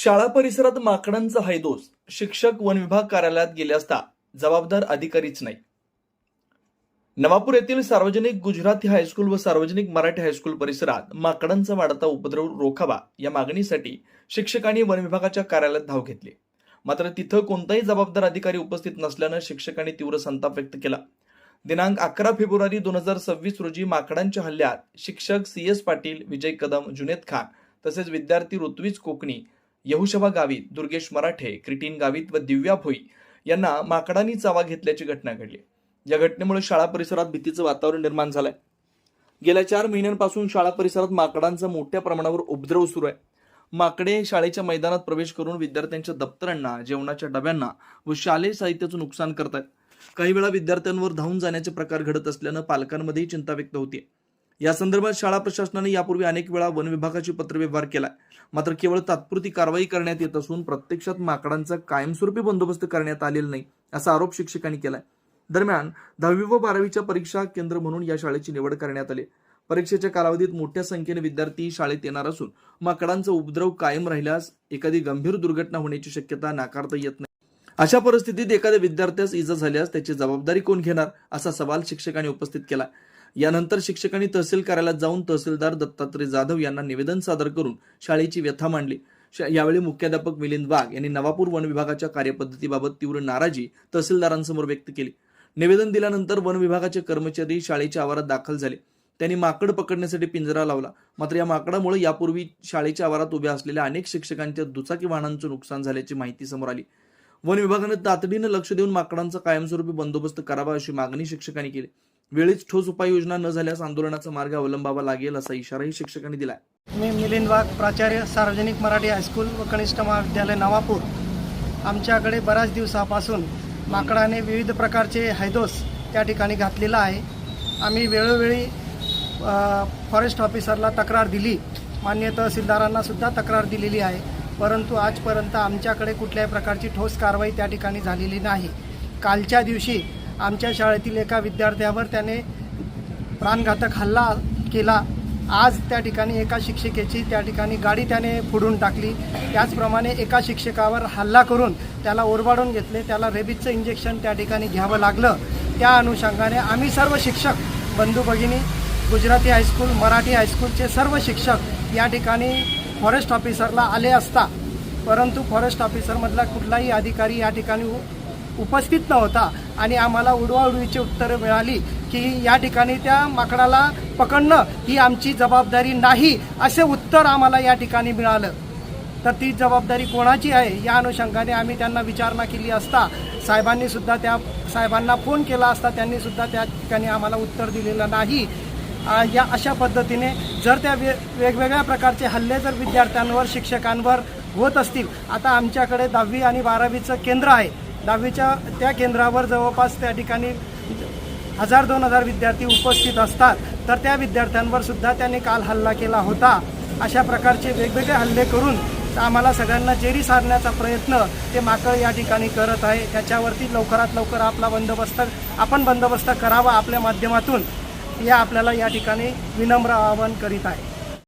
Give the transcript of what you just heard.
शाळा परिसरात माकडांचा हैदोस शिक्षक वन विभाग कार्यालयात गेले असता जबाबदार अधिकारीच नाही. नवापूर येथील सार्वजनिक गुजराती हायस्कूल व सार्वजनिक मराठी हायस्कूल परिसरात माकडांचा वाढता उपद्रव रोखावा या मागणीसाठी शिक्षकांनी वन विभागाच्या कार्यालयात धाव घेतली. मात्र तिथं कोणताही जबाबदार अधिकारी उपस्थित नसल्यानं शिक्षकांनी तीव्र संताप व्यक्त केला. दिनांक अकरा फेब्रुवारी दोन हजार सव्वीस रोजी माकडांच्या हल्ल्यात शिक्षक सी एस पाटील विजय कदम जुनेद खान तसेच विद्यार्थी ऋत्विज कोकणी यहुशबा गावित दुर्गेश मराठे क्रिटीन गावित व दिव्या भोई यांना माकडांनी चावा घेतल्याची घटना घडली. या घटनेमुळे शाळा परिसरात भीतीचं वातावरण निर्माण झालंय. गेल्या चार महिन्यांपासून शाळा परिसरात माकडांचा मोठ्या प्रमाणावर उपद्रव सुरू आहे. माकडे शाळेच्या मैदानात प्रवेश करून विद्यार्थ्यांच्या दप्तरांना जेवणाच्या डब्यांना व शालेय साहित्याचं नुकसान करतात काही वेळा विद्यार्थ्यांवर धावून जाण्याचे प्रकार घडत असल्यानं पालकांमध्येही चिंता व्यक्त होते या संदर्भात शाळा प्रशासनाने यापूर्वी अनेक वेळा वन विभागाची पत्रव्यवहार केलाय. मात्र केवळ तात्पुरती कारवाई करण्यात येत असून प्रत्यक्षात माकडांचा कायमस्वरूपी बंदोबस्त करण्यात आलेला नाही असा आरोप शिक्षकांनी केलाय. दरम्यान दहावी व बारावीच्या परीक्षा केंद्र म्हणून या शाळेची निवड करण्यात आली. परीक्षेच्या कालावधीत मोठ्या संख्येने विद्यार्थी शाळेत येणार असून माकडांचा उपद्रव कायम राहिल्यास एखादी गंभीर दुर्घटना होण्याची शक्यता नाकारता येत नाही. अशा परिस्थितीत एखाद्या विद्यार्थ्यास इजा झाल्यास त्याची जबाबदारी कोण घेणार असा सवाल शिक्षकांनी उपस्थित केला. यानंतर शिक्षकांनी तहसील कार्यालयात जाऊन तहसीलदार दत्तात्रय जाधव यांना निवेदन सादर करून शाळेची व्यथा मांडली. श- यावेळी मुख्याध्यापक मिलिंद वाघ यांनी नवापूर वन विभागाच्या कार्यपद्धतीबाबत तीव्र नाराजी तहसीलदारांसमोर व्यक्त केली. निवेदन दिल्यानंतर वन विभागाचे कर्मचारी शाळेच्या आवारात दाखल झाले. त्यांनी माकड पकडण्यासाठी पिंजरा लावला. मात्र या माकडामुळे यापूर्वी शाळेच्या आवारात उभ्या असलेल्या अनेक शिक्षकांच्या दुचाकी वाहनांचं नुकसान झाल्याची माहिती समोर आली. वन विभागाने तातडीनं लक्ष देऊन माकडांचा कायमस्वरूपी बंदोबस्त करावा अशी मागणी शिक्षकांनी केली. वेळीच ठोस उपाययोजना न झाल्यास आंदोलनाचा मार्ग अवलंबावा लागेल असा इशाराही शिक्षकांनी दिला मी मिलिंद वाघ प्राचार्य सार्वजनिक मराठी हायस्कूल व कनिष्ठ महाविद्यालय नवापूर. आमच्याकडे बऱ्याच दिवसापासून माकडाने विविध प्रकारचे हैदोस त्या ठिकाणी घातलेला आहे. आम्ही वेळोवेळी फॉरेस्ट ऑफिसरला तक्रार दिली. मान्य तहसीलदारांना सुद्धा तक्रार दिलेली आहे. परंतु आजपर्यंत आमच्याकडे कुठल्याही प्रकारची ठोस कारवाई त्या ठिकाणी झालेली नाही. कालच्या दिवशी आमच्या शाळेतील एका विद्यार्थ्यावर त्याने प्राणघातक हल्ला केला. आज त्या ठिकाणी एका शिक्षिकेची त्या ठिकाणी गाडी त्याने फोडून टाकली. त्याचप्रमाणे एका शिक्षकावर हल्ला करून त्याला ओरबाडून घेतले. त्याला रेबीजचं इंजेक्शन त्या ठिकाणी घ्यावं लागलं. त्या अनुषंगाने आम्ही सर्व शिक्षक बंधू भगिनी गुजराती हायस्कूल मराठी हायस्कूलचे सर्व शिक्षक या ठिकाणी फॉरेस्ट ऑफिसरला आले असता. परंतु फॉरेस्ट ऑफिसरमधला कुठलाही अधिकारी या ठिकाणी उपस्थित नव्हता. आणि आम्हाला उडवाउडवीची उत्तरं मिळाली की या ठिकाणी त्या माकडाला पकडणं ही आमची जबाबदारी नाही असे उत्तर आम्हाला या ठिकाणी मिळालं. तर ती जबाबदारी कोणाची आहे? या अनुषंगाने आम्ही त्यांना विचारणा केली असता. साहेबांनी सुद्धा त्या साहेबांना फोन केला असता. त्यांनी सुद्धा त्या ठिकाणी आम्हाला उत्तर दिलेलं नाही. या अशा पद्धतीने जर त्या वे वेगवेगळ्या प्रकारचे हल्ले जर विद्यार्थ्यांवर शिक्षकांवर होत असतील आता आमच्याकडे दहावी आणि बारावीचं केंद्र आहे. दहावीच्या त्या केंद्रावर जवळपास त्या ठिकाणी हजार दोन हजार विद्यार्थी उपस्थित असतात. तर त्या विद्यार्थ्यांवर सुद्धा त्याने काल हल्ला केला होता. अशा प्रकारचे वेगवेगळे हल्ले करून आम्हाला सगळ्यांना जेरी सारण्याचा प्रयत्न ते माकळ या ठिकाणी करत आहे. त्याच्यावरती लवकरात लवकर आपला बंदोबस्त आपण बंदोबस्त करावा आपल्या माध्यमातून. या आपल्याला या ठिकाणी विनम्र आवाहन करीत आहे.